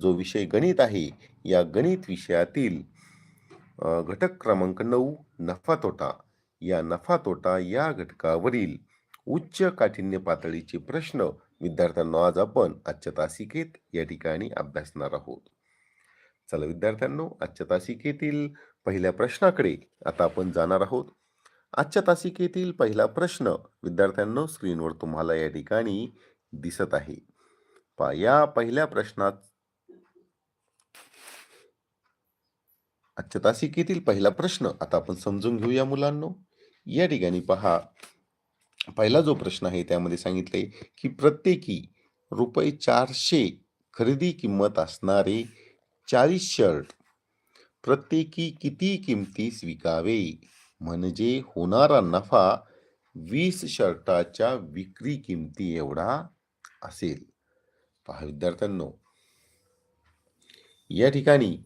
जो विषय गणित आहे या गणित विषयातील घटक क्रमांक नऊ नफा तोटा. या नफा तोटा या घटकावरील उच्च काठिण्य पातळीचे प्रश्न विद्यार्थ्यांना आज आपण आजच्या तासिकेत या ठिकाणी अभ्यासणार आहोत. चला विद्यार्थ्यांनो आजच्या तासिकेतील पहिल्या प्रश्नाकडे आता आपण जाणार आहोत. आजच्या तासिकेतील पहिला प्रश्न विद्यार्थ्यांनो स्क्रीनवर तुम्हाला या ठिकाणी दिसत आहे. पहा या पहिल्या प्रश्नात आजच्या तासिकेतील पहिला प्रश्न आता आपण समजून घेऊया मुलांनो. या ठिकाणी पहा. पहिला जो प्रश्न आहे त्यामध्ये सांगितले की प्रत्येकी रुपये चारशे खरेदी किंमत असणारे चाळीस शर्ट प्रत्येकी किती किमतीस विकावे म्हणजे होणारा नफा वीस शर्टाच्या विक्री किमती एवढा असेल. पहा विद्यार्थ्यांनो. या ठिकाणी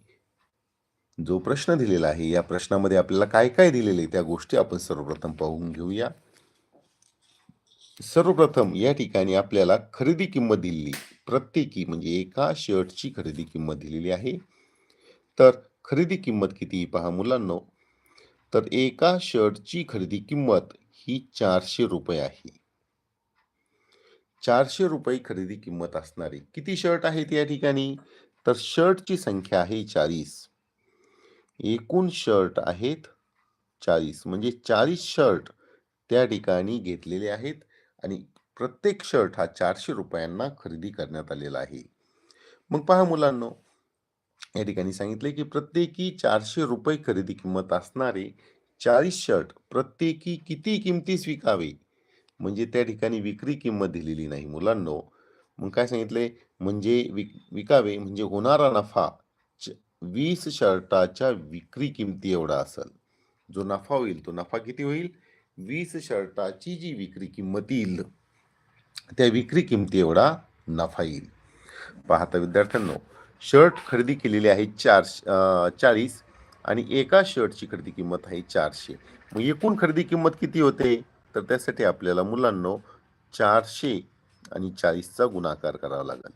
जो प्रश्न दिलेला आहे या प्रश्नामध्ये आपल्याला काय काय दिलेले त्या गोष्टी आपण सर्वप्रथम पाहून घेऊया. सर्वप्रथम या ठिकाणी आपल्याला खरेदी किंमत दिलेली प्रत्येकी म्हणजे एका शर्टची खरेदी किंमत दिलेली आहे. तर खरेदी किंमत किती पहा मुलांनो? तर एका शर्टची खरेदी किंमत ही चारशे रुपये आहे. चारशे रुपये खरेदी किंमत असणारे किती शर्ट आहेत या ठिकाणी? तर शर्टची संख्या आहे चाळीस. एकूण शर्ट आहेत चाळीस. म्हणजे चाळीस शर्ट त्या ठिकाणी घेतलेले आहेत आणि प्रत्येक शर्ट हा चारशे रुपयांना खरेदी करण्यात आलेला आहे. मग पहा मुलांनो या ठिकाणी सांगितले की प्रत्येकी चारशे रुपये खरेदी किंमत असणारे चाळीस शर्ट प्रत्येकी किती किमतीस विकावे म्हणजे त्या ठिकाणी विक्री किंमत दिलेली नाही मुलांनो. मग काय सांगितले? म्हणजे विक विकावे म्हणजे होणारा नफा च- वीस शर्टाच्या विक्री किमती एवढा असेल. जो नफा होईल तो नफा किती होईल? वीस शर्टाची जी विक्री किंमत येईल त्या विक्री किमती एवढा नफा येईल. पाहता विद्यार्थ्यांनो शर्ट खरेदी केलेली आहे चार चाळीस आणि एका शर्टची खरेदी किंमत आहे चारशे. मग एकूण खरेदी किंमत किती होते? तर त्यासाठी आपल्याला मुलांनो चारशे आणि चाळीसचा गुणाकार करावा लागेल.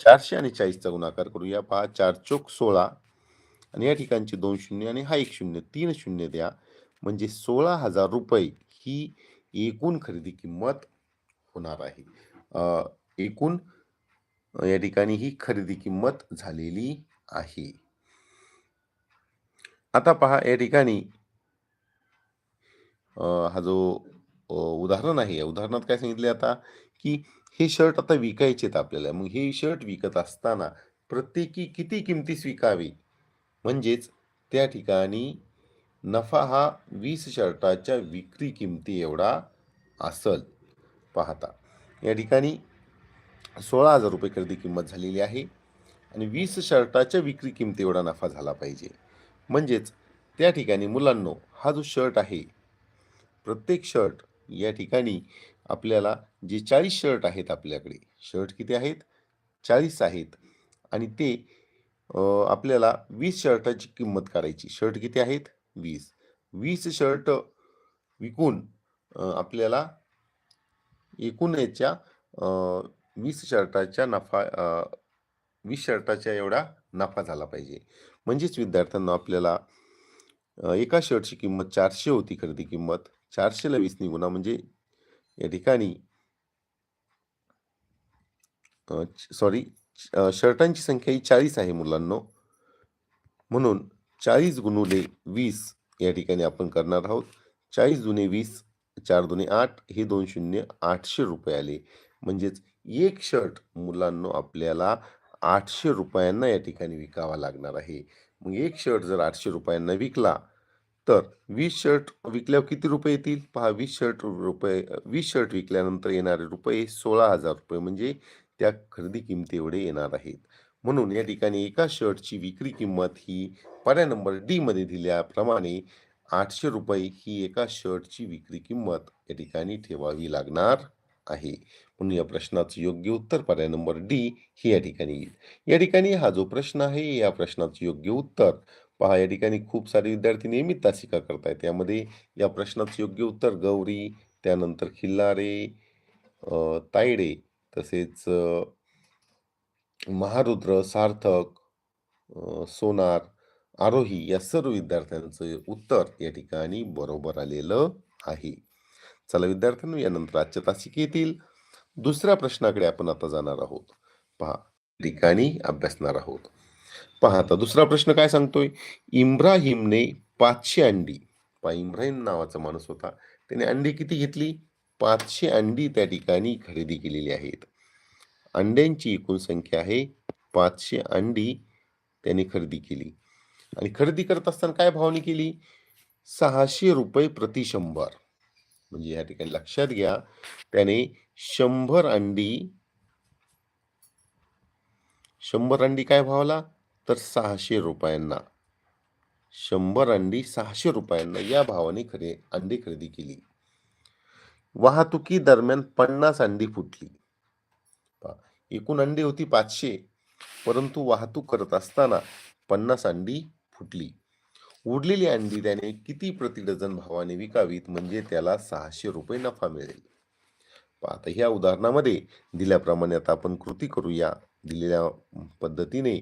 चारशे आणि चाळीसचा गुणाकार करूया. पहा चार चोक सोळा आणि या ठिकाणचे दोन शून्य आणि हा एक शून्य. तीन शून्य द्या. म्हणजे सोळा हजार रुपये ही एकूण खरेदी किंमत होणार आहे. एकूण या ठिकाणी ही खरेदी किंमत झालेली आहे. आता पहा या ठिकाणी हा जो उदाहरण आहे. या उदाहरणात काय सांगितले आता? की हे शर्ट आता विकायचे आहेत आपल्याला. मग हे शर्ट विकत असताना प्रत्येकी किती किमतीस विकावे म्हणजेच त्या ठिकाणी नफा हा वीस शर्टाच्या विक्री किमती एवढा असल. पाहता. या ठिकाणी सोळा हजार रुपये खरेदी किंमत झालेली आहे आणि वीस शर्टाच्या विक्री किमती एवढा नफा झाला पाहिजे. म्हणजेच त्या ठिकाणी मुलांनो हा जो शर्ट आहे प्रत्येक शर्ट या ठिकाणी आपल्याला जे चाळीस शर्ट आहेत आपल्याकडे शर्ट किती आहेत? चाळीस आहेत. आणि ते आपल्याला वीस शर्टाची किंमत काढायची शर्ट किती आहेत? वीस. वीस शर्ट विकून आपल्याला एकूण याच्या वीस शर्टाच्या नफा वीस शर्टाच्या एवढा नफा झाला पाहिजे. म्हणजेच विद्यार्थ्यांना आपल्याला एका शर्टची किंमत चारशे होती खरेदी किंमत. चारशेला वीस निगुणा म्हणजे या ठिकाणी सॉरी शर्टांची संख्या ही चाळीस आहे मुलांनो. म्हणून चाळीस गुणुले वीस या ठिकाणी आपण करणार आहोत. चाळीस दुने वीस चार दुने आठ हे दोन शून्य आठशे रुपये आले. म्हणजेच एक शर्ट मुलांनो आपल्याला आठशे रुपयांना या ठिकाणी विकावा लागणार आहे. मग एक शर्ट जर आठशे रुपयांना विकला तर वीस शर्ट विकल्यावर किती रुपये येतील? पहा वीस शर्ट रुपये वीस शर्ट विकल्यानंतर येणारे रुपये सोळा हजार रुपये. म्हणजे त्या खरेदी किमती एवढे येणार आहेत. म्हणून या ठिकाणी एका शर्टची विक्री किंमत ही पर्याय नंबर डी मध्ये दिल्याप्रमाणे आठशे रुपये ही एका शर्टची विक्री किंमत या ठिकाणी ठेवावी लागणार आहे. म्हणून या प्रश्नाचं योग्य उत्तर पर्याय नंबर डी ही या ठिकाणी येईल. या ठिकाणी हा जो प्रश्न आहे या प्रश्नाचं योग्य उत्तर पहा. या ठिकाणी खूप सारे विद्यार्थी नियमित तासिका करतायत. यामध्ये या प्रश्नाचं योग्य उत्तर गौरी त्यानंतर खिल्लारे तायडे तसेच महारुद्र सार्थक सोनार आरोही या सर्व विद्यार्थ्यांचं उत्तर या ठिकाणी बरोबर आलेलं आहे. चला विद्यार्थ्यांनो यानंतर आजच्या तासिक येतील. दुसऱ्या प्रश्नाकडे आपण आता जाणार आहोत. पहा ठिकाणी अभ्यासणार आहोत. पहा आता दुसरा प्रश्न काय सांगतोय? इब्राहिमने पाचशे अंडी पहा इम्राहिम नावाचा माणूस होता. त्याने अंडी किती घेतली? पाचशे अंडी त्या ठिकाणी खरेदी केलेली आहेत. अंड्यांची एकूण संख्या आहे पाचशे अंडी त्याने खरेदी केली. आणि खरेदी करत असताना काय भावनी केली? सहाशे रुपये प्रति शंभर. म्हणजे या ठिकाणी लक्षात घ्या त्याने शंभर अंडी शंभर अंडी काय भावला? तर सहाशे रुपयांना. शंभर अंडी सहाशे रुपयांना या भावाने खरे अंडी खरेदी केली. वाहतुकी दरम्यान पन्नास अंडी फुटली. एकूण अंडी होती पाचशे परंतु वाहतूक करत असताना पन्नास अंडी फुटली. उरलेली अंडी त्याने किती प्रति डझन भावाने विकावीत? म्हणजे त्याला सहाशे रुपये नफा मिळेल. पहा, आता ह्या उदाहरणामध्ये दिल्याप्रमाणे आता आपण कृती करूया. दिलेल्या पद्धतीने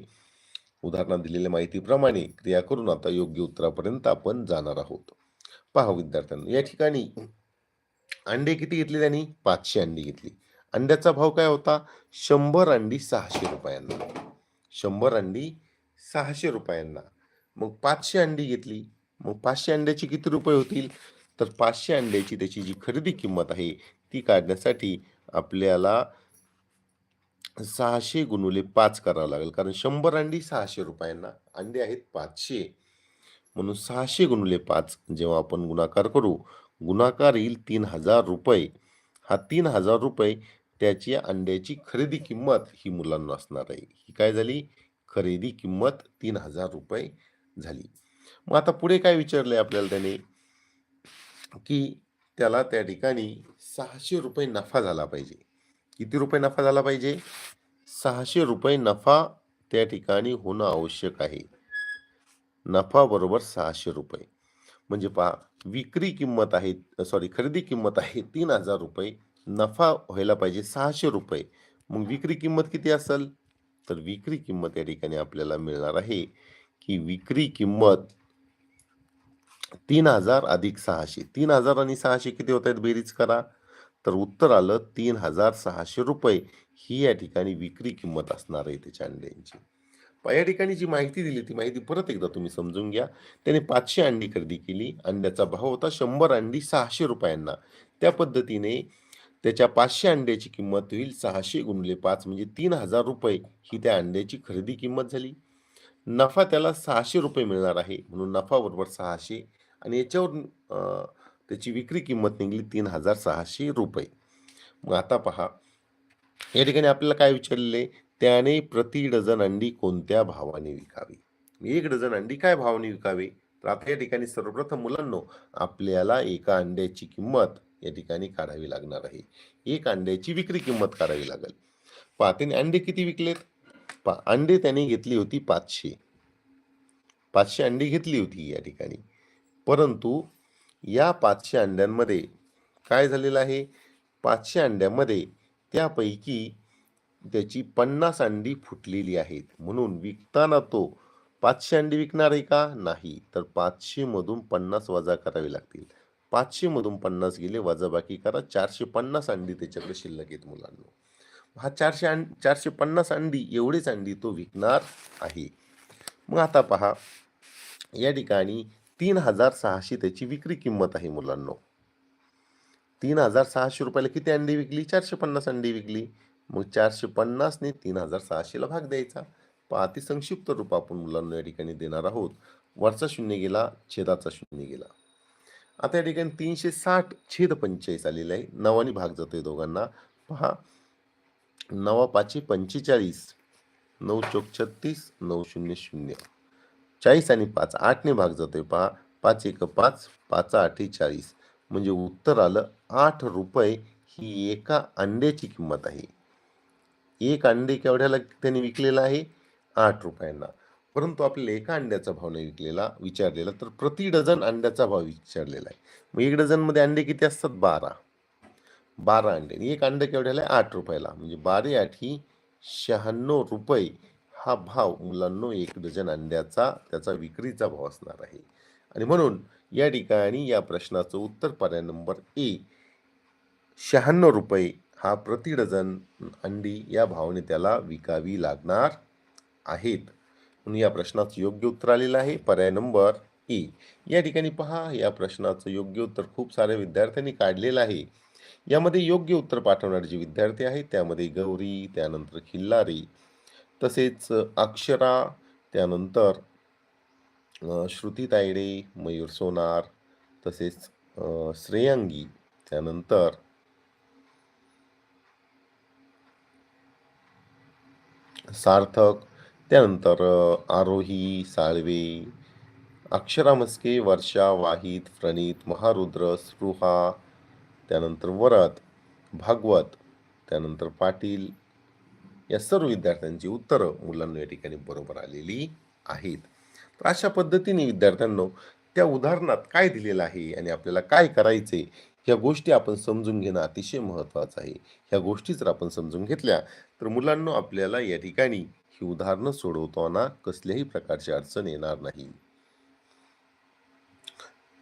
उदाहरणात दिलेल्या माहितीप्रमाणे क्रिया करून आता योग्य उत्तरापर्यंत आपण जाणार आहोत. पहा विद्यार्थ्यांना या ठिकाणी अंडे किती घेतले त्यांनी? पाचशे अंडी घेतली. अंड्याचा भाव काय होता? शंभर अंडी सहाशे रुपयांना. शंभर अंडी सहाशे रुपयांना. मग पाचशे अंडी घेतली. मग पाचशे अंड्याची किती रुपये होतील? तर पाचशे अंड्याची त्याची जी खरेदी किंमत आहे ती काढण्यासाठी आपल्याला सहाशे गुणुले पाच करावं लागेल. कारण शंभर अंडी सहाशे रुपयांना. अंडे आहेत पाचशे. म्हणून सहाशे गुणुले पाच जेव्हा आपण गुणाकार करू गुणाकार येईल तीन हजार रुपये. हा तीन हजार रुपये त्याची अंड्याची खरेदी किंमत ही मुलांना असणार आहे. ही काय झाली? खरेदी किंमत तीन हजार रुपये झाली. मग आता पुढे काय विचारलंय आपल्याला त्याने? की त्याला त्या ठिकाणी सहाशे रुपये नफा झाला पाहिजे. किती रुपये नफा झाला पाहिजे? सहाशे रुपये नफा त्या ठिकाणी होणं आवश्यक आहे. नफा बरोबर सहाशे रुपये. म्हणजे पहा विक्री किंमत आहे सॉरी खरेदी किंमत आहे तीन हजार रुपये नफा व्हायला पाहिजे सहाशे रुपये. मग विक्री किंमत किती असेल? तर विक्री किंमत या ठिकाणी आपल्याला मिळणार आहे की विक्री किंमत तीन हजार अधिक सहाशे. तीन हजार आणि सहाशे किती होत आहेत बेरीज करा? तर उत्तर आलं तीन हजार सहाशे रुपये. ही या ठिकाणी विक्री किंमत असणार आहे त्याच्या अंड्यांची. या ठिकाणी जी माहिती दिली ती माहिती परत एकदा तुम्ही समजून घ्या. त्याने पाचशे अंडी खरेदी केली. अंड्याचा भाव होता शंभर अंडी सहाशे रुपयांना. त्या पद्धतीने त्याच्या पाचशे अंड्याची किंमत होईल सहाशे गुणले पाच म्हणजे तीन हजार रुपये ही त्या अंड्याची खरेदी किंमत झाली. नफा त्याला सहाशे रुपये मिळणार आहे. म्हणून नफा बरोबर सहाशे आणि याच्यावर त्याची विक्री किंमत निघली तीन हजार सहाशे रुपये. मग आता पहा. या ठिकाणी आपल्याला काय विचारलेले त्याने प्रति डझन अंडी कोणत्या भावाने विकावी? एक डझन अंडी काय भावाने विकावी? तर आता या ठिकाणी सर्वप्रथम मुलांनो आपल्याला एका अंड्याची किंमत या ठिकाणी काढावी लागणार आहे. एक अंड्याची विक्री किंमत काढावी लागेल. पहा त्याने अंडे किती विकलेत? पा अंडे त्याने घेतली होती पाचशे. पाचशे अंडी घेतली होती या ठिकाणी. परंतु या पाचशे अंड्यांमध्ये काय झालेलं आहे? पाचशे अंड्यामध्ये त्यापैकी त्याची पन्नास अंडी फुटलेली आहेत. म्हणून विकताना तो पाचशे अंडी विकणार आहे का? नाही. तर पाचशे मधून पन्नास वजा करावे लागतील. पाचशे मधून पन्नास गेले वजाबाकी करा. चारशे पन्नास अंडी त्याच्याकडे शिल्लक आहेत मुलांना. हा चारशे अं चारशे पन्नास अंडी एवढेच अंडी तो विकणार आहे. मग आता पहा या ठिकाणी तीन हजार सहाशे त्याची विक्री किंमत आहे मुलांना. तीन हजार सहाशे रुपयाला किती अंडी विकली? चारशे पन्नास अंडी विकली. मग चारशे पन्नासने तीन हजार सहाशेला भाग द्यायचा. पहा अति संक्षिप्त रूप आपण मुलांना या ठिकाणी देणार आहोत. वरचा शून्य गेला छेदाचा शून्य गेला. आता या ठिकाणी तीनशे साठ छेद पंचेचाळीस आलेला आहे. नवाने भाग जातोय दोघांना. पहा. नवा पाचशे पंचेचाळीस नऊ चौक छत्तीस नऊ शून्य शून्य. चाळीस आणि पाच आठने भाग जातोय पहा. पाच एक पाच पाच आठ चाळीस. म्हणजे उत्तर आलं आठ रुपये ही एका अंड्याची किंमत आहे. एक अंडे केवढ्याला त्यांनी विकलेलं आहे? आठ रुपयांना. परंतु आपल्याला एका अंड्याचा भाव नाही विकलेला विचारलेला तर प्रति डझन अंड्याचा भाव विचारलेला आहे. मग एक डझनमध्ये अंडे किती असतात? बारा. बारा अंडे. आणि एक अंडे केवढ्याला आहे? आठ रुपयाला. म्हणजे बारे आठी शहाण्णव रुपये हा भाव मुलांनो एक डझन अंड्याचा त्याचा विक्रीचा भाव असणार आहे. आणि म्हणून या ठिकाणी या प्रश्नाचं उत्तर पर्याय नंबर ए शहाण्णव रुपये हा प्रति डझन अंडी या भावाने त्याला विकावी लागणार आहेत. म्हणून या प्रश्नाचं योग्य उत्तर आलेलं आहे. पर्याय नंबर ए. या ठिकाणी पहा या प्रश्नाचं योग्य उत्तर खूप साऱ्या विद्यार्थ्यांनी काढलेलं आहे. यामध्ये योग्य उत्तर पाठवणारे जे विद्यार्थी आहेत त्यामध्ये गौरी त्यानंतर खिल्लारी तसेच अक्षरा त्यानंतर श्रुती तायडे मयूर सोनार तसेच श्रेयांगी त्यानंतर सार्थक त्यानंतर आरोही साळवे अक्षरा मस्के वर्षा वाहिद प्रणित महारुद्र स्पृहा त्यानंतर वरद भागवत त्यानंतर पाटील या सर्व विद्यार्थ्यांची उत्तरं मुलांना या ठिकाणी बरोबर आलेली आहेत. तर अशा पद्धतीने विद्यार्थ्यांना त्या उदाहरणात काय दिलेलं आहे आणि आपल्याला काय करायचे ह्या गोष्टी आपण समजून घेणं अतिशय महत्त्वाचं आहे. ह्या गोष्टी जर आपण समजून घेतल्या तर मुलांना आपल्याला या ठिकाणी ही उदाहरणं सोडवताना कसल्याही प्रकारची अडचण येणार नाही.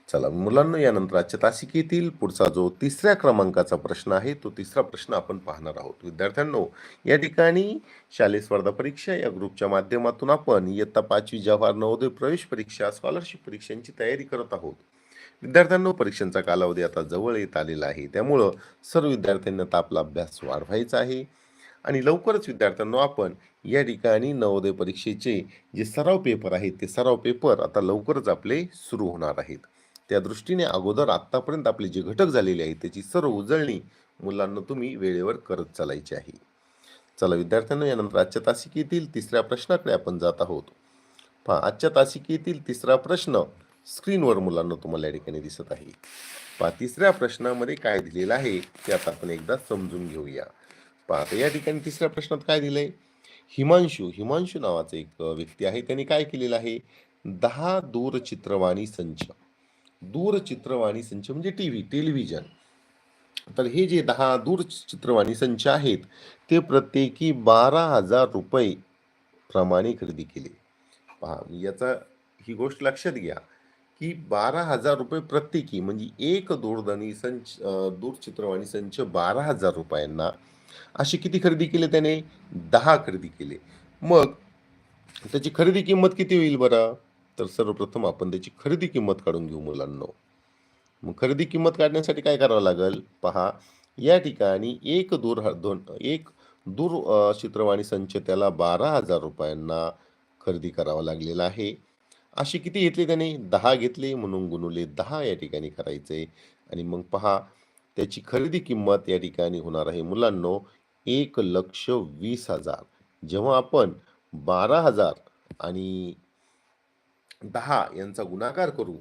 चला मुलांना यानंतर आजच्या तासिकेतील पुढचा जो तिसऱ्या क्रमांकाचा प्रश्न आहे तो तिसरा प्रश्न आपण पाहणार आहोत. विद्यार्थ्यांनो या ठिकाणी शालेय स्पर्धा परीक्षा या ग्रुपच्या माध्यमातून आपण इयत्ता पाचवी जवाहर नवोदय प्रवेश परीक्षा स्कॉलरशिप परीक्षांची तयारी करत आहोत. विद्यार्थ्यांना परीक्षांचा कालावधी आता जवळ येत आलेला आहे. त्यामुळं सर्व विद्यार्थ्यांना आता आपला अभ्यास वाढवायचा आहे. आणि लवकरच विद्यार्थ्यांना आपण या ठिकाणी नवोदय परीक्षेचे जे सराव पेपर आहेत ते सराव पेपर आता लवकरच आपले सुरू होणार आहेत. त्या दृष्टीने अगोदर आत्तापर्यंत आपले जे घटक झालेले आहेत त्याची सर्व उजळणी मुलांना तुम्ही वेळेवर करत चालायची आहे. चला विद्यार्थ्यांना यानंतर आजच्या तासिकेतील तिसऱ्या प्रश्नाकडे आपण जात आहोत. पहा आजच्या तासिकेतील तिसरा प्रश्न स्क्रीनवर मुलांना तुम्हाला या ठिकाणी दिसत आहे. पहा तिसऱ्या प्रश्नामध्ये काय दिलेलं आहे ते आता आपण एकदा समजून घेऊया. पहा आता या ठिकाणी तिसऱ्या प्रश्नात काय दिलंय? हिमांशू. हिमांशू नावाचा एक व्यक्ती आहे. त्यांनी काय केलेलं आहे? दहा दूरचित्रवाणी संच. दूरचित्रवाणी संच म्हणजे टी व्ही टेलिव्हिजन. तर हे जे दहा दूरचित्रवाणी संच आहेत ते प्रत्येकी बारा हजार रुपये प्रमाणे खरेदी केले. पहा याचा ही गोष्ट लक्षात घ्या. की बारा हजार रुपये प्रत्येकी म्हणजे एक दूरध्वनी संच दूरचित्रवाणी संच बारा हजार रुपयांना असे किती खरेदी केले त्याने? दहा खरेदी केले. मग त्याची खरेदी किंमत किती होईल बरं? तर सर्वप्रथम आपण त्याची खरेदी किंमत काढून घेऊ मुलांना. मग खरेदी किंमत काढण्यासाठी काय करावं लागेल? पहा या ठिकाणी एक दूर दोन एक दूर चित्रवाणी संच त्याला बारा हजार रुपयांना खरेदी करावा लागलेला आहे. अशी किती घेतली त्याने? दहा घेतले म्हणून गुणुले दहा या ठिकाणी करायचे. आणि मग पहा त्याची खरेदी किंमत या ठिकाणी होणार आहे. मुलांनो एक लक्ष वीस हजार. जेव्हा आपण बारा हजार आणि दहा यांचा गुणाकार करू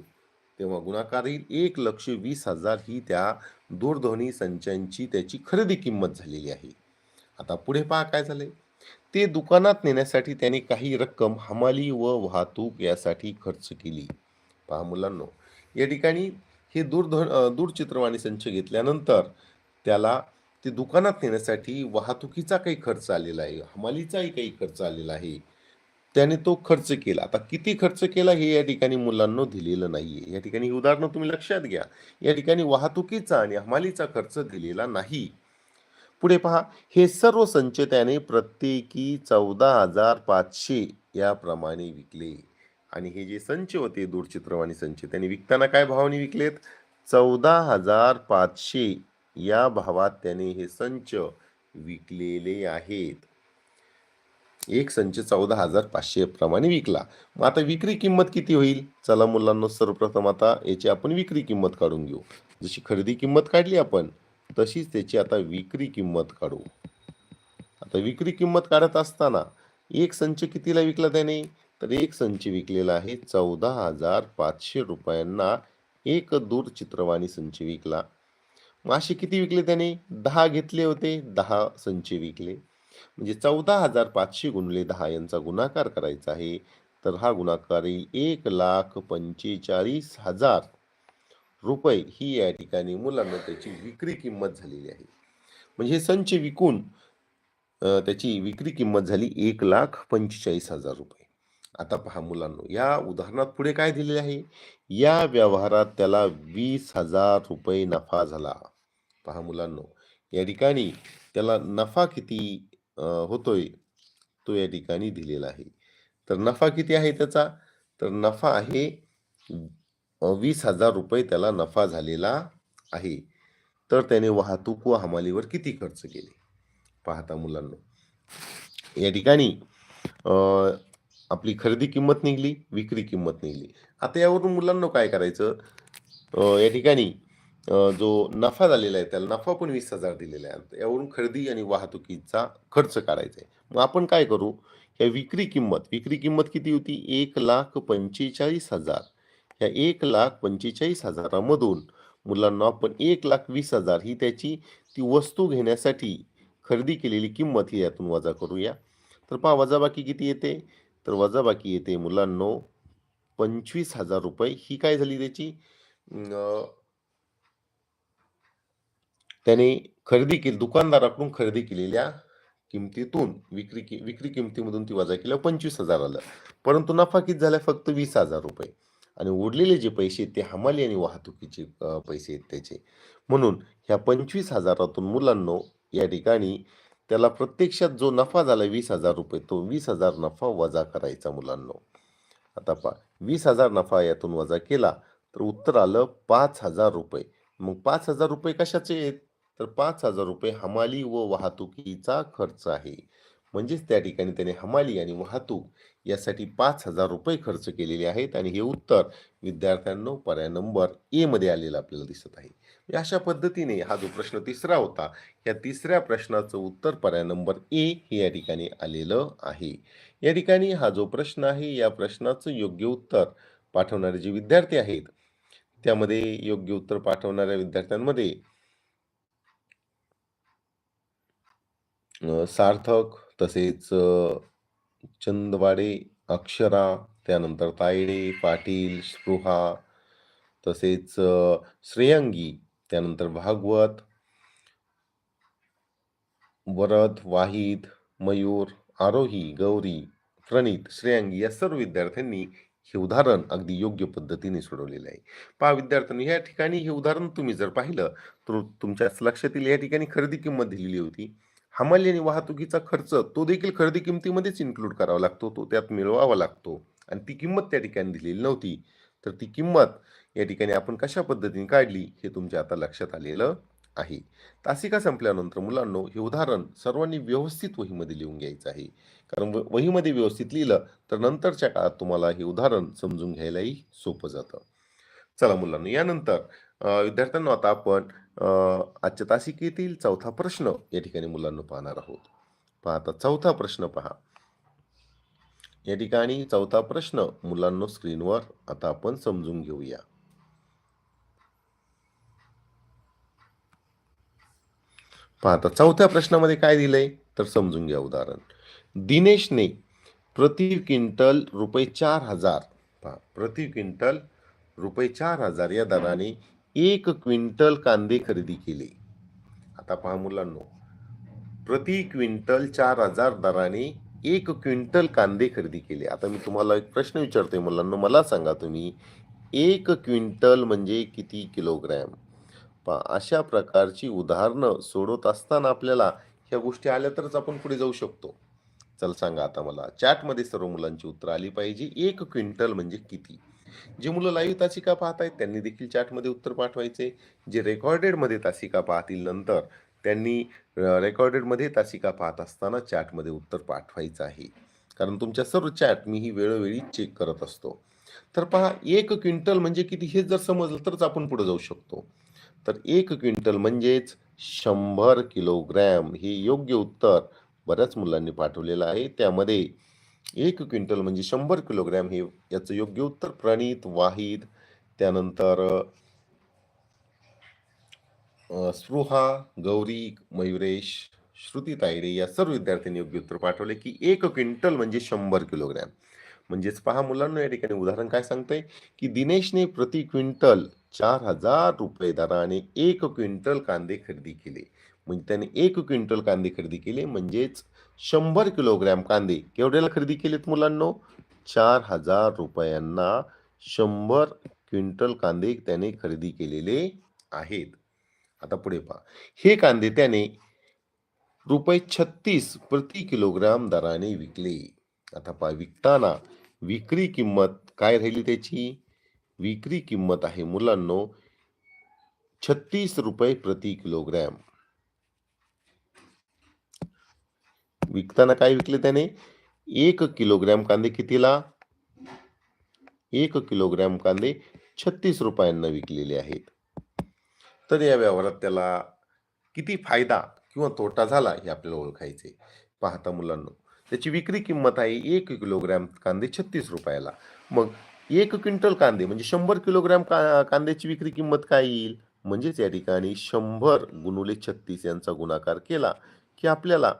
तेव्हा गुणाकार येईल. एक लक्ष वीस हजार ही त्या दूरध्वनी संचांची त्याची खरेदी किंमत झालेली आहे. आता पुढे पहा काय झालंय. ते दुकानात नेण्यासाठी त्याने काही रक्कम हमाली व वाहतूक यासाठी खर्च केली. पहा मुलांनो या ठिकाणी हे दूरध्व दूरचित्रवाणी संच घेतल्यानंतर त्याला ते दुकानात नेण्यासाठी वाहतुकीचा काही खर्च आलेला आहे हमालीचाही काही खर्च आलेला आहे. त्याने तो खर्च केला. आता किती खर्च केला हे या ठिकाणी मुलांना दिलेलं नाहीये. या ठिकाणी उदाहरणं तुम्ही लक्षात घ्या. या ठिकाणी वाहतुकीचा आणि हमालीचा खर्च दिलेला नाही. पुढे पहा. हे सर्व संच त्याने प्रत्येकी चौदा हजार पाचशे याप्रमाणे विकले. आणि हे जे संच होते दूरचित्रवाणी संच त्याने विकताना काय भावाने विकलेत? चौदा हजार पाचशे या भावात त्याने हे संच विकलेले आहेत. एक संच चौदा हजार पाचशे प्रमाणे विकला. मग आता विक्री किंमत किती होईल? चला मुलांना सर्वप्रथम आता याची आपण विक्री किंमत काढून घेऊ. जशी खरेदी किंमत काढली आपण तशीच त्याची आता विक्री किंमत काढू. आता विक्री किंमत काढत असताना एक संच कितीला विकला त्याने? तर एक संच विकलेला आहे चौदा हजार पाचशे रुपयांना एक दूरचित्रवाणी संच विकला. मासे किती विकले त्याने? दहा घेतले होते दहा संच विकले. म्हणजे चौदा हजार पाचशे गुणले दहा यांचा गुणाकार करायचा आहे. तर हा गुणाकार एक लाख पंचेचाळीस हजार रुपये ही या ठिकाणी मुलांना त्याची विक्री किंमत झालेली आहे. म्हणजे हे संच विकून त्याची विक्री किंमत झाली एक लाख पंचेचाळीस हजार रुपये. आता पहा मुलांनो या उदाहरणात पुढे काय दिलेले आहे? या व्यवहारात त्याला वीस हजार रुपये नफा झाला. पहा मुलांनो या ठिकाणी त्याला नफा किती होतोय? तो या ठिकाणी दिलेला आहे. तर नफा किती आहे त्याचा? तर नफा आहे वीस हजार रुपये त्याला नफा झालेला आहे. तर त्याने वाहतूक व हमालीवर किती खर्च केले? पाहता मुलांनो. या ठिकाणी आपली खरेदी किंमत निघली विक्री किंमत निघली. आता यावरून मुलांना काय करायचं? या ठिकाणी जो नफा झालेला आहे त्याला नफा पण वीस हजार दिलेला आहे. यावरून खरेदी आणि वाहतुकीचा खर्च काढायचा आहे. मग आपण काय करू? या विक्री किंमत विक्री किंमत किती होती? एक लाख पंचेचाळीस हजार. ह्या एक लाख पंचेचाळीस हजारामधून मुलांना आपण एक लाख वीस हजार ही त्याची ती वस्तू घेण्यासाठी खरेदी केलेली किंमत ही यातून वजा करूया. तर पहा वजाबाकी किती येते? तर वजाबाकी येते मुलांनो पंचवीस हजार रुपये. ही काय झाली त्याची? त्याने खरेदी केली दुकानदाराकडून खरेदी केलेल्या किमतीतून विक्री विक्री किमतीमधून ती वजा केल्यावर पंचवीस हजार आलं. परंतु नफा किती झाला? फक्त वीस हजार रुपये. आणि उरलेले जे पैसे आहेत ते हमाली आणि वाहतुकीचे पैसे आहेत त्याचे. म्हणून ह्या पंचवीस हजारातून मुलांनो या ठिकाणी त्याला प्रत्यक्षात जो नफा झाला वीस हजार रुपये तो वीस हजार नफा वजा करायचा मुलांनो. आता पहा वीस हजार नफा यातून वजा केला तर उत्तर आलं पाच हजार रुपये. मग पाच हजार रुपये कशाचे आहेत? तर पाच हजार रुपये हमाली व वाहतुकीचा खर्च आहे. म्हणजेच त्या ठिकाणी त्याने हमाली आणि वाहतूक यासाठी पाच हजार रुपये खर्च केलेले आहेत आणि हे उत्तर विद्यार्थ्यांनो पर्याय नंबर ए मध्ये आलेलं आपल्याला दिसत आहे. म्हणजे अशा पद्धतीने हा जो प्रश्न तिसरा होता या तिसऱ्या प्रश्नाचं उत्तर पर्याय नंबर ए हे या ठिकाणी आलेलं आहे. या ठिकाणी हा जो प्रश्न आहे या प्रश्नाचं योग्य उत्तर पाठवणारे जे विद्यार्थी आहेत त्यामध्ये योग्य उत्तर पाठवणाऱ्या विद्यार्थ्यांमध्ये सार्थक तसेच चंदवाडे अक्षरा त्यानंतर तायडे पाटील स्पृहा तसेच श्रेयांगी त्यानंतर भागवत वरद वाहिद मयूर आरोही गौरी प्रणित श्रेयांगी या सर्व विद्यार्थ्यांनी हे उदाहरण अगदी योग्य पद्धतीने सोडवलेलं आहे. पहा विद्यार्थ्यांनी या ठिकाणी हे उदाहरण तुम्ही जर पाहिलं तर तुमच्या लक्षात येईल या ठिकाणी खरेदी किंमत दिलेली होती. हमाली आणि वाहतुकीचा खर्च तो देखील खरेदी किमतीमध्येच इन्क्लूड करावा लागतो तो त्यात मिळवावा लागतो. आणि ती किंमत त्या ठिकाणी दिलेली नव्हती. तर ती किंमत या ठिकाणी आपण कशा पद्धतीने काढली हे तुमच्या आता लक्षात आलेलं आहे. तासिका संपल्यानंतर मुलांनो हे उदाहरण सर्वांनी व्यवस्थित वहीमध्ये लिहून घ्यायचं आहे. कारण वहीमध्ये व्यवस्थित लिहिलं तर नंतरच्या काळात तुम्हाला हे उदाहरण समजून घ्यायलाही सोपं जातं. चला मुलांनो यानंतर विद्यार्थ्यांना आता आपण आजच्या तासिकेतील चौथा प्रश्न या ठिकाणी मुलांना पाहणार आहोत. पाहता चौथा प्रश्न पहा. या ठिकाणी चौथा प्रश्न मुलांना स्क्रीनवर आता आपण समजून घेऊया. पाहता चौथ्या प्रश्नामध्ये काय दिलंय? तर समजून घ्या उदाहरण. दिनेशने प्रति क्विंटल रुपये चार हजार पहा प्रति क्विंटल रुपये चार हजार या दराने एक क्विंटल कांदे खरेदी केले. आता पहा मुलांनो प्रति क्विंटल चार हजार दराने एक क्विंटल कांदे खरेदी केले. आता मी तुम्हाला एक प्रश्न विचारतोय मुलांना मला सांगा तुम्ही एक क्विंटल म्हणजे किती किलोग्रॅम? पहा अशा प्रकारची उदाहरणं सोडवत असताना आपल्याला ह्या गोष्टी आल्या तरच आपण पुढे जाऊ शकतो. चल सांगा आता मला. चॅटमध्ये सर्व मुलांची उत्तरं आली पाहिजे. एक क्विंटल म्हणजे किती? जे मुलं लाईव्ह तासिका पाहत आहेत त्यांनी देखील चॅटमध्ये उत्तर पाठवायचे. जे रेकॉर्डेडमध्ये तासिका पाहतील नंतर त्यांनी रेकॉर्डेडमध्ये तासिका पाहत असताना चॅटमध्ये उत्तर पाठवायचं आहे. कारण तुमच्या सर्व चॅट मी ही वेळोवेळी चेक करत असतो. तर पहा एक क्विंटल म्हणजे किती हे जर समजलं तरच आपण पुढे जाऊ शकतो. तर एक क्विंटल म्हणजेच शंभर किलोग्रॅम हे योग्य उत्तर बऱ्याच मुलांनी पाठवलेलं आहे. त्यामध्ये एक क्विंटल म्हणजे शंभर किलोग्रॅम हे याचं योग्य उत्तर प्रणित वाहिद त्यानंतर स्पृहा गौरी मयुरेश श्रुती तायडे या सर्व विद्यार्थ्यांनी योग्य उत्तर पाठवले की एक क्विंटल म्हणजे शंभर किलोग्रॅम. म्हणजेच पहा मुलांना या ठिकाणी उदाहरण काय सांगतंय? की दिनेशने प्रति क्विंटल चार हजार रुपये दराने एक क्विंटल कांदे खरेदी केले. म्हणजे त्याने एक क्विंटल कांदे खरेदी केले म्हणजेच शंभर किलोग्रॅम कांदे. केवढ्याला खरेदी केलेत मुलांनो? चार हजार रुपयांना शंभर क्विंटल कांदे त्याने खरेदी केलेले आहेत. आता पुढे पहा. हे कांदे त्याने रुपये छत्तीस प्रति किलोग्राम दराने विकले. आता पहा विकताना विक्री किंमत काय राहिली त्याची? विक्री किंमत आहे मुलांनो छत्तीस रुपये प्रति किलोग्रॅम. विकताना काय विकले त्याने? एक किलोग्रॅम कांदे कितीला? एक किलोग्रॅम कांदे छत्तीस रुपयांना विकलेले आहेत. तर या व्यवहारात त्याला किती फायदा किंवा तोटा झाला हे आपल्याला ओळखायचे पाहता मुलांना त्याची विक्री किंमत आहे एक किलोग्रॅम कांदे छत्तीस रुपयाला. मग एक क्विंटल कांदे म्हणजे शंभर किलोग्रॅम का कांद्याची विक्री किंमत काय येईल? म्हणजेच या ठिकाणी शंभर गुणुले छत्तीस यांचा गुणाकार केला की आपल्याला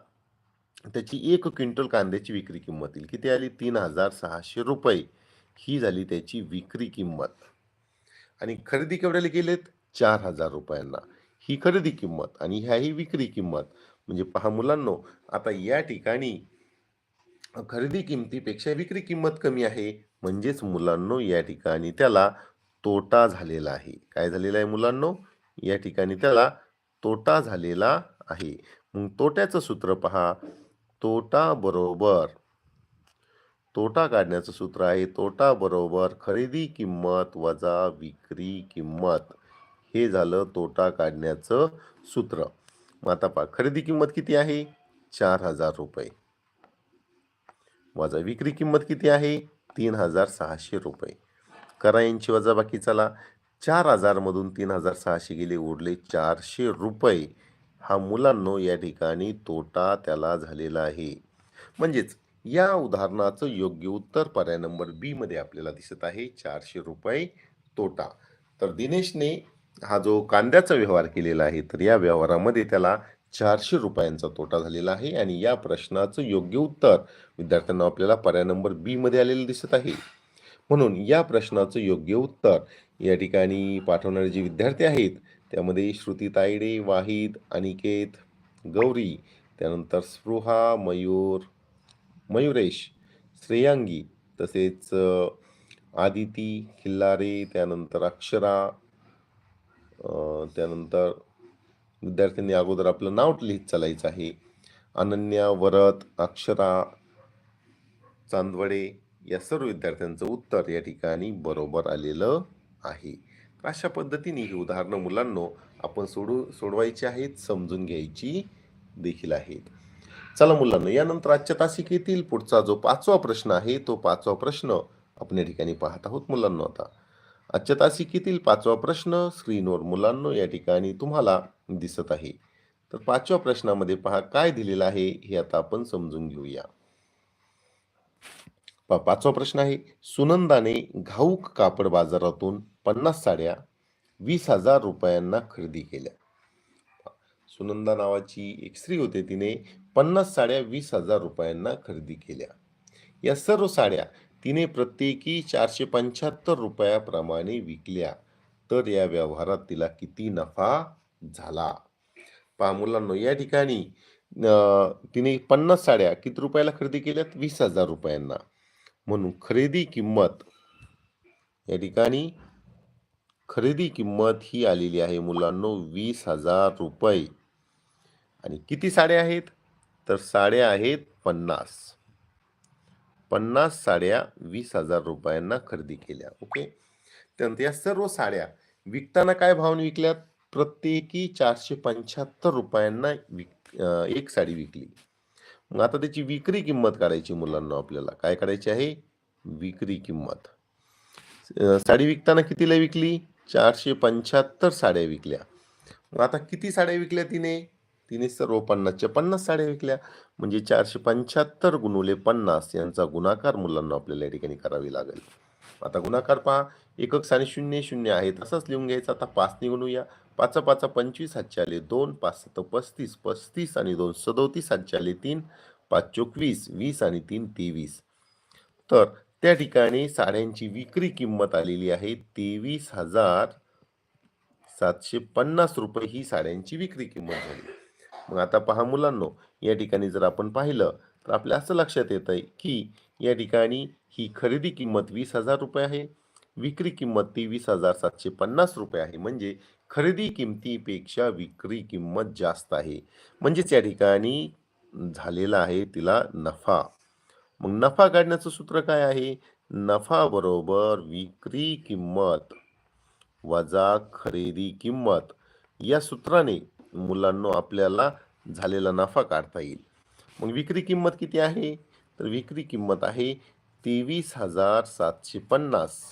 त्याची एक क्विंटल कांद्याची विक्री किंमत येईल. किती आली? तीन हजार सहाशे रुपये. ही झाली त्याची विक्री किंमत. आणि खरेदी केवढ्याला गेलेत चार हजार रुपयांना. ही खरेदी किंमत आणि ह्या ही विक्री किंमत. म्हणजे पहा मुलांनो आता या ठिकाणी खरेदी किमतीपेक्षा विक्री किंमत कमी आहे. म्हणजेच मुलांनो या ठिकाणी त्याला तोटा झालेला आहे. काय झालेला आहे मुलांनो? या ठिकाणी त्याला तोटा झालेला आहे. मग तोट्याचं सूत्र पहा. तोटा बरोबर तोटा काढण्याचं सूत्र आहे तोटा बरोबर खरेदी किंमत वजा विक्री किंमत. हे झालं तोटा काढण्याचं सूत्र. मग आता पा खरेदी किंमत किती आहे? चार हजार रुपये. वजा विक्री किंमत किती आहे? तीन हजार सहाशे रुपये. करा यांची वजाबाकी चला. चार हजारमधून तीन हजार सहाशे गेले उरले चारशे रुपये. हा मुलांनो या ठिकाणी तोटा त्याला झालेला आहे. म्हणजेच या उदाहरणाचं योग्य उत्तर पर्याय नंबर बी मध्ये आपल्याला दिसत आहे चारशे रुपये तोटा. तर दिनेशने हा जो कांद्याचा व्यवहार केलेला आहे तर या व्यवहारामध्ये त्याला चारशे रुपयांचा तोटा झालेला आहे आणि या प्रश्नाचं योग्य उत्तर विद्यार्थ्यांना आपल्याला पर्याय नंबर बी मध्ये आलेलं दिसत आहे. म्हणून या प्रश्नाचं योग्य उत्तर या ठिकाणी पाठवणारे जे विद्यार्थी आहेत त्यामध्ये श्रुती तायडे वाहिद अनिकेत गौरी त्यानंतर स्पृहा मयूर मयुरेश श्रेयांगी तसेच आदिती खिल्लारे त्यानंतर अक्षरा त्यानंतर विद्यार्थ्यांनी अगोदर आपलं नाव लिहित चालायचं आहे. अनन्या वरत अक्षरा चांदवडे या सर्व विद्यार्थ्यांचं उत्तर या ठिकाणी बरोबर आलेलं आहे. तर अशा पद्धतीने ही उदाहरणं मुलांनो आपण सोडू सोडवायची आहेत समजून घ्यायची देखील आहेत. चला मुलांनो यानंतर आजच्या तासिकेतील पुढचा जो पाचवा प्रश्न आहे तो पाचवा प्रश्न आपण या ठिकाणी पाहत आहोत मुलांनो आता. आजच्या तासिकेतील पाचवा प्रश्न स्क्रीनवर मुलांनो या ठिकाणी तुम्हाला दिसत आहे. तर पाचव्या प्रश्नामध्ये पहा काय दिलेलं आहे हे आता आपण समजून घेऊया. पाचवा प्रश्न आहे सुनंदाने घाऊक कापड बाजारातून पन्नास साड्या वीस हजार रुपयांना खरेदी केल्या. सुनंदा नावाची एक स्त्री होते तिने पन्नास साड्या वीस हजार रुपयांना खरेदी केल्या. या सर्व साड्या तिने प्रत्येकी चारशे पंच्याहत्तर रुपयाप्रमाणे विकल्या. तर या व्यवहारात तिला किती नफा झाला? पहा मुलांनो या ठिकाणी तिने पन्नास साड्या किती रुपयाला खरेदी केल्यात? वीस हजार रुपयांना. म्हणून खरेदी किंमत या ठिकाणी खरेदी किंमत ही आलेली आहे मुलांनो वीस हजार रुपये. आणि किती साड्या आहेत? तर साड्या आहेत पन्नास. पन्नास साड्या वीस हजार रुपयांना खरेदी केल्या ओके? त्यानंतर या सर्व साड्या विकताना काय भावाने विकल्यात? प्रत्येकी चारशे पंच्याहत्तर रुपयांना विक एक साडी विकली. मग आता त्याची विक्री किंमत काढायची मुलांना आपल्याला. काय काढायची आहे? विक्री किंमत. साडी विकताना कितीला विकली? चारशे पंच्याहत्तर साड्या विकल्या. मग आता किती साड्या विकल्या तिने? तिने सर्व पन्नासच्या पन्नास साड्या विकल्या. म्हणजे चारशे पंच्याहत्तर गुणुले पन्नास यांचा गुणाकार मुलांना आपल्याला या ठिकाणी करावी लागेल. आता गुणाकार पहा. एकक साने शून्य शून्य आहे. तसंच लिहून घ्यायचं. आता पाच गुणूया पाच पाच पंचवीस हातचे आले दोन. पाच सत पस्तीस. पस्तीस आणि दोन सदोतीस हातचे आले तीन. पाच चोकवीस वीस आणि तीन तेवीस. तर त्या ठिकाणी साड्यांची विक्री किंमत आलेली आहे. तेवीस हजार सातशे पन्नास रुपये ही साड्यांची विक्री किंमत झाली. मग आता पहा मुलांनो या ठिकाणी जर आपण पाहिलं तर आपल्या असं लक्षात येत आहे की या ठिकाणी ही खरेदी किंमत वीस हजार रुपये आहे. विक्री किंमत तेवीस हजार सातशे पन्नास रुपये आहे. म्हणजे खरेदी किमतीपेक्षा विक्री किंमत जास्त आहे. म्हणजेच या ठिकाणी झालेला आहे तिला नफा. मग नफा काढण्याचं सूत्र काय आहे? नफा बरोबर विक्री किंमत वजा खरेदी किंमत. या सूत्राने मुलांनो आपल्याला झालेला नफा काढता येईल. मग विक्री किंमत किती आहे? तर विक्री किंमत आहे तेवीस हजार सातशे पन्नास.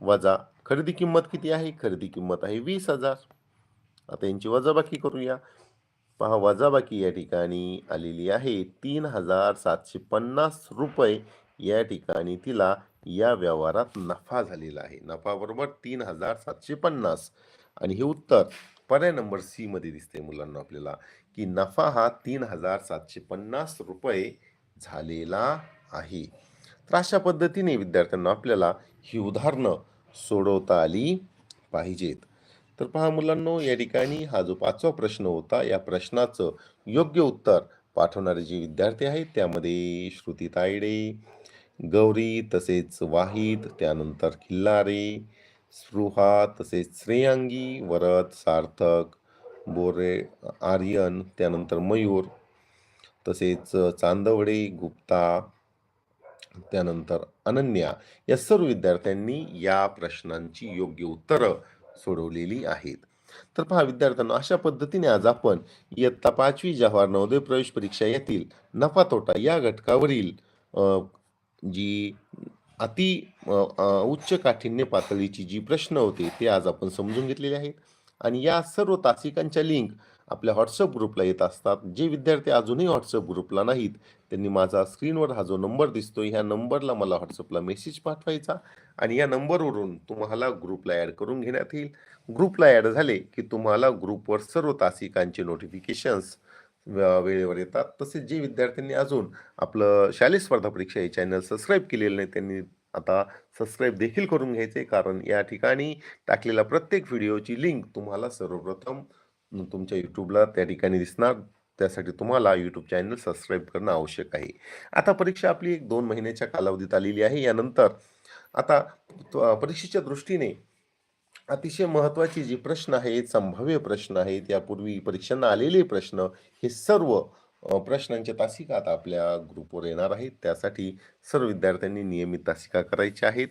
वजा खरेदी किंमत किती आहे? खरेदी किंमत आहे वीस हजार. आता यांची वजाबाकी करूया. पहा वजाबाकी या ठिकाणी आलेली आहे. तीन हजार सातशे पन्नास रुपये या ठिकाणी तिला या व्यवहारात नफा झालेला आहे. नफा बरोबर तीन हजार सातशे पन्नास. आणि हे उत्तर पर्याय नंबर सी मध्ये दिसते मुलांना आपल्याला की नफा हा तीन हजार सातशे पन्नास रुपये झालेला आहे. तर अशा पद्धतीने विद्यार्थ्यांना आपल्याला ही उदाहरणं सोडवता आली पाहिजेत. तर पहा मुलांनो या ठिकाणी हा जो पाचवा प्रश्न होता या प्रश्नाचं योग्य उत्तर पाठवणारे जे विद्यार्थी आहेत त्यामध्ये श्रुती तायडे गौरी तसेच वाहिद त्यानंतर किल्लारे स्पृहा तसेच श्रेयांगी वरद सार्थक बोरे आर्यन त्यानंतर मयूर तसेच चांदवडे गुप्ता त्यानंतर अनन्या या सर्व विद्यार्थ्यांनी या प्रश्नांची योग्य उत्तरं सोडवलेली आहेत. तर पहा विद्यार्थ्यांना अशा पद्धतीने आज आपण इयत्ता पाचवी जवाहर नवोदय प्रवेश परीक्षा येथील नफा तोटा या घटकावरील जी अति उच्च काठिण्य पातळीची जी प्रश्न होते ते आज आपण समजून घेतलेले आहेत. आणि या सर्व तासिकांच्या लिंक आपल्या व्हॉट्सअप ग्रुपला येत असतात. जे विद्यार्थी अजूनही व्हॉट्सअप ग्रुपला नाहीत त्यांनी माझा स्क्रीनवर हा जो नंबर दिसतो ह्या नंबरला मला व्हॉट्सअपला मेसेज पाठवायचा आणि या नंबरवरून तुम्हाला ग्रुपला ॲड करून घेण्यात येईल. ग्रुपला ॲड झाले की तुम्हाला ग्रुपवर सर्व तासिकांचे नोटिफिकेशन्स वेळेवर येतात. तसेच जे विद्यार्थ्यांनी अजून आपलं शालेय स्पर्धा परीक्षा हे चॅनल सबस्क्राईब केलेलं नाही त्यांनी आता सबस्क्राईब देखील करून घ्यायचे. कारण या ठिकाणी टाकलेल्या प्रत्येक व्हिडिओची लिंक तुम्हाला सर्वप्रथम तुमच्या यूट्यूबला त्या ठिकाणी दिसणार. त्यासाठी तुम्हाला यूट्यूब चॅनल सबस्क्राईब करणं आवश्यक आहे. आता परीक्षा आपली एक दोन महिन्याच्या कालावधीत आलेली आहे. यानंतर आता त- परीक्षेच्या दृष्टीने अतिशय महत्त्वाचे जे प्रश्न आहेत संभाव्य प्रश्न आहेत यापूर्वी परीक्षांना आलेले प्रश्न हे सर्व प्रश्नांच्या तासिका आता आपल्या ग्रुपवर येणार आहेत. त्यासाठी सर्व विद्यार्थ्यांनी नियमित तासिका करायच्या आहेत.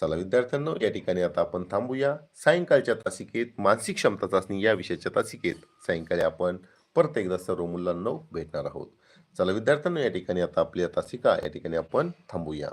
चला विद्यार्थ्यांनो या ठिकाणी आता आपण थांबूया. सायंकाळच्या तासिकेत मानसिक क्षमता चाचणी या विषयाच्या तासिकेत सायंकाळी आपण परत एकदा सर्व मुलांना भेटणार आहोत. चला विद्यार्थ्यांनो या ठिकाणी आता आपली तासिका या ठिकाणी आपण थांबूया.